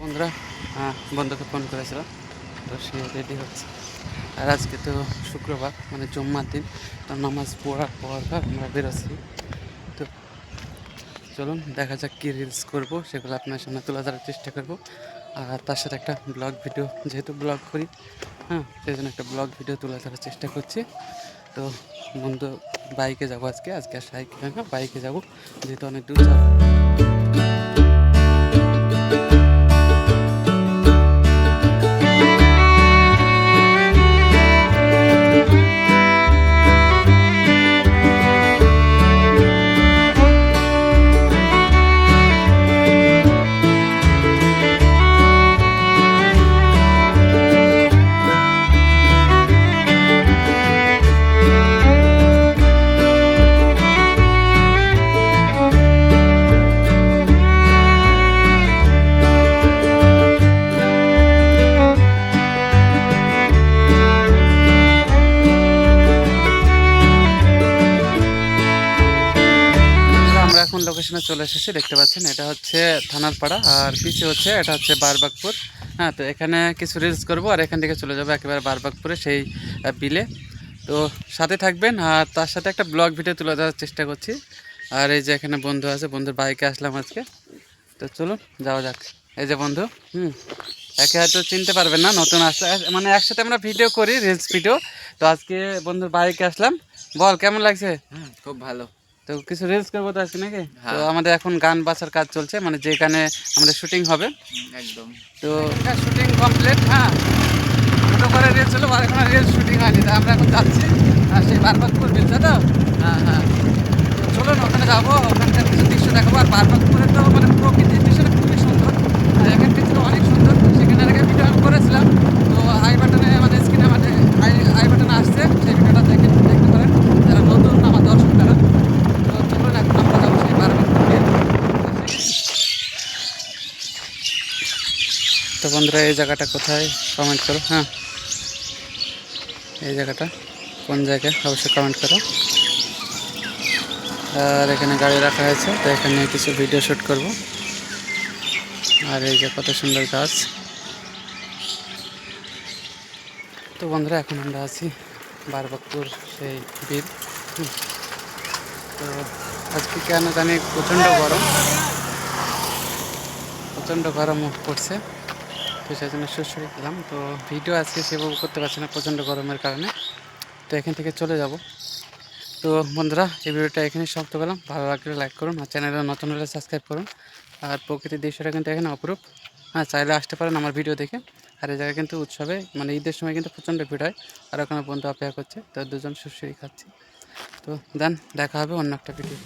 বন্ধুরা বন্ধুকে ফোন করেছিলাম, তো সে রেডি হচ্ছে। আর আজকে তো শুক্রবার মানে জুম্মার দিন, তো নামাজ পড়ার পর আমরা বেরোচ্ছি। তো চলুন, দেখা যাক কী রিলস করব, সেগুলো আপনার সামনে তুলে ধরার চেষ্টা করব। আর তার সাথে একটা ব্লগ ভিডিও যেহেতু ব্লগ করি হ্যাঁ সেই জন্য একটা ব্লগ ভিডিও তুলে ধরার চেষ্টা করছি। তো বন্ধু বাইকে যাব আজকে আজকে আর সাইকেল বাইকে যাব, যেহেতু অনেক দূর যাব এখন লোকেশনে চলে এসেছি, দেখতে পাচ্ছেন, এটা হচ্ছে থানার পাড়া, আর পিছে হচ্ছে, এটা হচ্ছে বারবাগপুর হ্যাঁ তো এখানে কিছু রিলস করব, আর এখান থেকে চলে যাব একেবারে বারবাগপুরে সেই বিলে। তো সাথে থাকবেন, আর তার সাথে একটা ব্লগ ভিডিও তুলে দেওয়ার চেষ্টা করছি। আর এই যে এখানে বন্ধু আছে, বন্ধুর বাইকে আসলাম আজকে। তো চলুন, যাওয়া যাক। এই যে বন্ধু, হুম, একে হয়তো চিনতে পারবেন না, নতুন আসলে মানে একসাথে আমরা ভিডিও করি রিলস ভিডিও তো আজকে বন্ধুর বাইকে আসলাম। বল, কেমন লাগছে? খুব ভালো। তো কিছু রিলস করব তো আজকে নাকি? তো হ্যাঁ। আমাদের এখন গান বাছার কাজ চলছে মানে যেখানে আমাদের শুটিং হবে। একদম। তো শুটিং কমপ্লিট হ্যাঁ। দুটো করে রিলস হলো আর এখন রিলস শুটিং হয়নি তা আমরা এখন যাচ্ছি। আর সেই বারবাদপুর বিলছে তো? হ্যাঁ হ্যাঁ। চলুন ওখানে যাব ওখানকার কিছু দৃশ্য দেখাবো। আর বারবাদপুরের তো মানে প্রকৃতির দৃশ্যটা খুবই সুন্দর। আর এখানকার ছিল অনেক সুন্দর তো সেখানে আগে ভিডিও আমি করেছিলাম তো আই বাটনে মানে স্ক্রিনে মানে আই আই বাটনে আসছে সেই ভিডিওটা দেখে দেখতে পারেন যারা নতুন আমার দর্শক তারা তো চলুন এখন আমরা যাব সেই বারবাদপুর তো বন্ধুরা, এই জায়গাটা কোথায়? কমেন্ট করো হ্যাঁ। এই জায়গাটা কোন জায়গায়? অবশ্যই কমেন্ট করো। আর এখানে গাড়ি রাখা হয়েছে, তো এখানে কিছু ভিডিও শ্যুট করব। আর এই যে কত সুন্দর গাছ। তো বন্ধুরা, এখন আমরা আছি বারবাকপুর সেই হুম। তো আজকে কেন জানি প্রচণ্ড গরম। প্রচণ্ড গরম পড়ছে। সেই জন্য সুরসুরি খেলাম তো ভিডিও আজকে সেভাবে করতে পারছি না প্রচণ্ড গরমের কারণে। তো এখান থেকে চলে যাব। তো বন্ধুরা, এই ভিডিওটা এখানে সমাপ্ত করলাম। ভালো লাগলে লাইক করুন আর চ্যানেলে নতুন হলে সাবস্ক্রাইব করুন। আর প্রকৃতির দৃশ্যটা কিন্তু এখানে অপরূপ। হ্যাঁ চাইলে আসতে পারেন আমার ভিডিও দেখে। আর এই জায়গায় কিন্তু উৎসবে মানে ঈদের সময় কিন্তু প্রচণ্ড ভিড় হয়। আর ওখানে বন্ধু অপেক্ষা করছে। তো দুজন সুরসুরি খাচ্ছি। তো দেন, দেখা হবে অন্য একটা ভিডিও